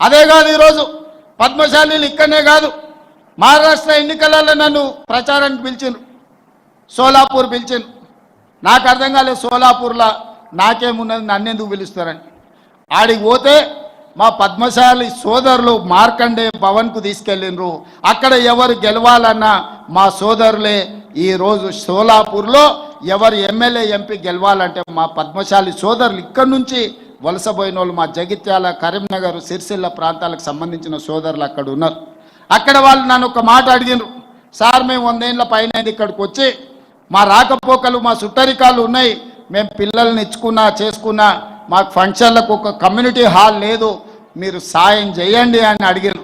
అదే కాదు ఈరోజు పద్మశాలీలు ఇక్కడనే కాదు మహారాష్ట్ర ఎన్నికలలో నన్ను ప్రచారానికి పిలిచిండ్రు. సోలాపూర్ పిలిచిండ్రు. నాకు అర్థం కాలేదు సోలాపూర్లో నాకేమున్నది నన్నెందుకు పిలుస్తారని. ఆడికి పోతే మా పద్మశాలి సోదరులు మార్కండే భవన్కు తీసుకెళ్ళిండ్రు. అక్కడ ఎవరు గెలవాలన్నా మా సోదరులే ఈరోజు సోలాపూర్లో ఎవరు ఎమ్మెల్యే ఎంపీ గెలవాలంటే మా పద్మశాలి సోదరులు ఇక్కడి నుంచి వలసపోయిన వాళ్ళు మా జగిత్యాల కరీంనగర్ సిరిసిల్ల ప్రాంతాలకు సంబంధించిన సోదరులు అక్కడ ఉన్నారు. అక్కడ వాళ్ళు నన్ను ఒక మాట అడిగినారు సార్ మేము వందేళ్ళ పైన ఇక్కడికి వచ్చి మా రాకపోకలు మా సుట్టరికాలు ఉన్నాయి. మేము పిల్లల్ని ఇచ్చుకున్నా చేసుకున్నా మాకు ఫంక్షన్లకు ఒక కమ్యూనిటీ హాల్ లేదు. మీరు సాయం చేయండి అని అడిగారు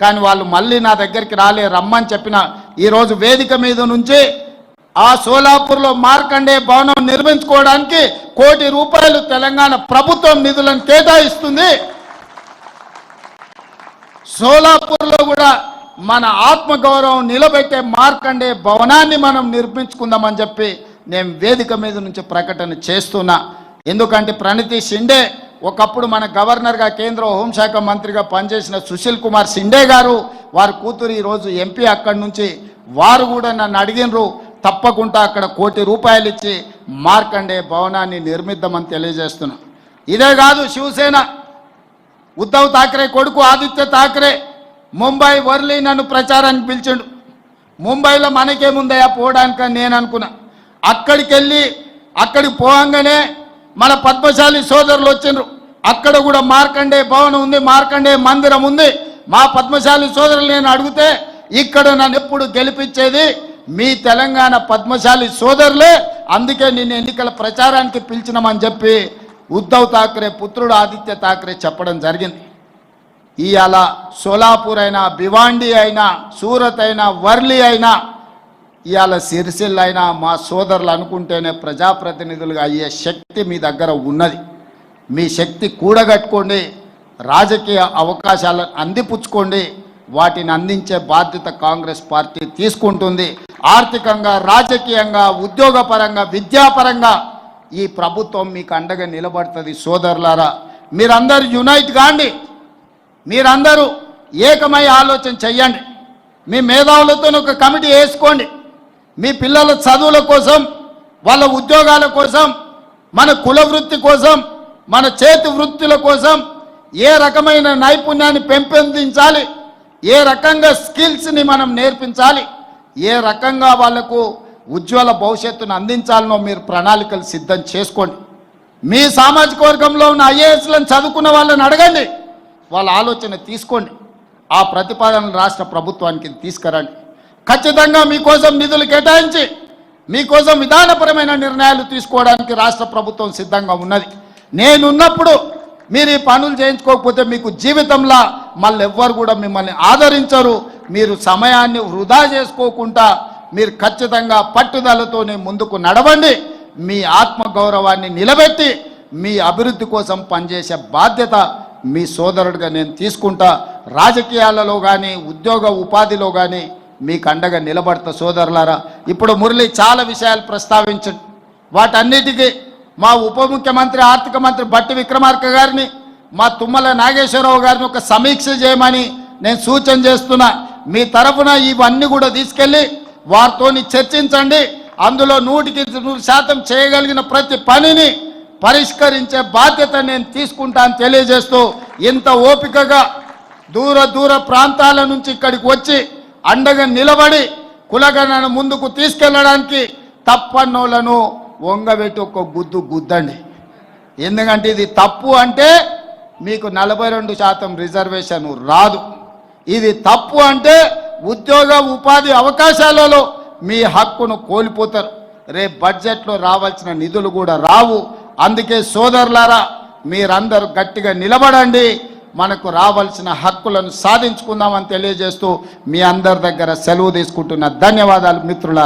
కానీ వాళ్ళు మళ్ళీ నా దగ్గరికి రాలే రమ్మని చెప్పిన. ఈరోజు వేదిక మీద నుంచి ఆ సోలాపూర్లో మార్కండే భవనం నిర్మించుకోవడానికి కోటి రూపాయలు తెలంగాణ ప్రభుత్వం నిధులను కేటాయిస్తుంది. సోలాపూర్లో కూడా మన ఆత్మగౌరవం నిలబెట్టే మార్కండే భవనాన్ని మనం నిర్మించుకుందామని చెప్పి నేను వేదిక మీద నుంచి ప్రకటన చేస్తున్నా. ఎందుకంటే ప్రణితి షిండే ఒకప్పుడు మన గవర్నర్గా కేంద్ర హోంశాఖ మంత్రిగా పనిచేసిన సుశీల్ కుమార్ షిండే గారు వారి కూతురు ఈరోజు ఎంపీ అక్కడి నుంచి వారు కూడా నన్ను అడిగినరు తప్పకుండా అక్కడ కోటి రూపాయలు ఇచ్చి మార్కండే భవనాన్ని నిర్మిద్దామని తెలియజేస్తున్నా. ఇదే కాదు శివసేన ఉద్ధవ్ థాక్రే కొడుకు ఆదిత్య థాక్రే ముంబై వర్లీ నన్ను ప్రచారానికి పిలిచిండు. ముంబైలో మనకేముందయా పోవడానికని నేను అనుకున్నా. అక్కడికి వెళ్ళి అక్కడికి పోగానే మన పద్మశాలి సోదరులు వచ్చిండ్రు. అక్కడ కూడా మార్కండే భవనం ఉంది మార్కండే మందిరం ఉంది. మా పద్మశాలి సోదరులు నేను అడిగితే ఇక్కడ నన్ను ఎప్పుడు గెలిపించేది? మీ తెలంగాణ పద్మశాలి సోదరులే అందుకే నిన్ను ఎన్నికల ప్రచారానికి పిలిచినామని చెప్పి ఉద్ధవ్ ఠాక్రే పుత్రుడు ఆదిత్య ఠాక్రే చెప్పడం జరిగింది. ఇవాళ సోలాపూర్ అయినా భివాండి అయినా సూరత్ అయినా వర్లి అయినా ఇవాళ సిరిసిల్ అయినా మా సోదరులు అనుకుంటేనే ప్రజాప్రతినిధులుగా అయ్యే శక్తి మీ దగ్గర ఉన్నది. మీ శక్తి కూడగట్టుకోండి రాజకీయ అవకాశాలను అందిపుచ్చుకోండి వాటిని అందించే బాధ్యత కాంగ్రెస్ పార్టీ తీసుకుంటుంది. ఆర్థికంగా రాజకీయంగా ఉద్యోగపరంగా విద్యాపరంగా ఈ ప్రభుత్వం మీకు అండగా నిలబడుతుంది సోదరులారా. మీరందరూ యునైట్ కాండి. మీరందరూ ఏకమై ఆలోచన చెయ్యండి. మీ మేధావులతో ఒక కమిటీ వేసుకోండి. మీ పిల్లల చదువుల కోసం వాళ్ళ ఉద్యోగాల కోసం మన కుల వృత్తి కోసం మన చేతి వృత్తుల కోసం ఏ రకమైన నైపుణ్యాన్ని పెంపొందించాలి? ఏ రకంగా స్కిల్స్ని మనం నేర్పించాలి? ఏ రకంగా వాళ్ళకు ఉజ్వల భవిష్యత్తును అందించాలనో మీరు ప్రణాళికలు సిద్ధం చేసుకోండి. మీ సామాజిక వర్గంలో ఉన్న ఐఏఎస్లను చదువుకున్న వాళ్ళని అడగండి. వాళ్ళ ఆలోచన తీసుకోండి. ఆ ప్రతిపాదనలు రాష్ట్ర ప్రభుత్వానికి తీసుకురండి. ఖచ్చితంగా మీకోసం నిధులు కేటాయించి మీకోసం విధానపరమైన నిర్ణయాలు తీసుకోవడానికి రాష్ట్ర ప్రభుత్వం సిద్ధంగా ఉన్నది. నేనున్నప్పుడు మీరు ఈ పనులు చేయించుకోకపోతే మీకు జీవితంలో మళ్ళీ ఎవ్వరు కూడా మిమ్మల్ని ఆదరించరు. మీరు సమయాన్ని వృధా చేసుకోకుండా మీరు ఖచ్చితంగా పట్టుదలతోనే ముందుకు నడవండి. మీ ఆత్మగౌరవాన్ని నిలబెట్టి మీ అభివృద్ధి కోసం పనిచేసే బాధ్యత మీ సోదరుడిగా నేను తీసుకుంటా. రాజకీయాలలో కానీ ఉద్యోగ ఉపాధిలో కానీ మీకు అండగా నిలబడతా సోదరులారా. ఇప్పుడు మురళి చాలా విషయాలు ప్రస్తావించండి వాటన్నిటికీ మా ఉప ముఖ్యమంత్రి ఆర్థిక మంత్రి బట్టి విక్రమార్క గారిని మా తుమ్మల నాగేశ్వరరావు గారిని ఒక సమీక్ష చేయమని నేను సూచన చేస్తున్నా. మీ తరఫున ఇవన్నీ కూడా తీసుకెళ్ళి వారితోని చర్చించండి. అందులో నూటికి నూరు శాతం చేయగలిగిన ప్రతి పనిని పరిష్కరించే బాధ్యత నేను తీసుకుంటాను తెలియజేస్తూ ఇంత ఓపికగా దూర దూర ప్రాంతాల నుంచి ఇక్కడికి వచ్చి అండగా నిలబడి కులగణను ముందుకు తీసుకెళ్ళడానికి తప్పన్నోళ్ళను వంగబెట్టి ఒక గుద్దు గుద్దండి. ఎందుకంటే ఇది తప్పు అంటే మీకు నలభై రెండు శాతం రిజర్వేషన్ రాదు. ఇది తప్పు అంటే ఉద్యోగ ఉపాధి అవకాశాలలో మీ హక్కును కోల్పోతారు. రేపు బడ్జెట్లో రావాల్సిన నిధులు కూడా రావు. అందుకే సోదరులారా మీరందరూ గట్టిగా నిలబడండి. మనకు రావాల్సిన హక్కులను సాధించుకుందామని తెలియజేస్తూ మీ అందరి దగ్గర సెలవు తీసుకుంటున్న ధన్యవాదాలు మిత్రులారా.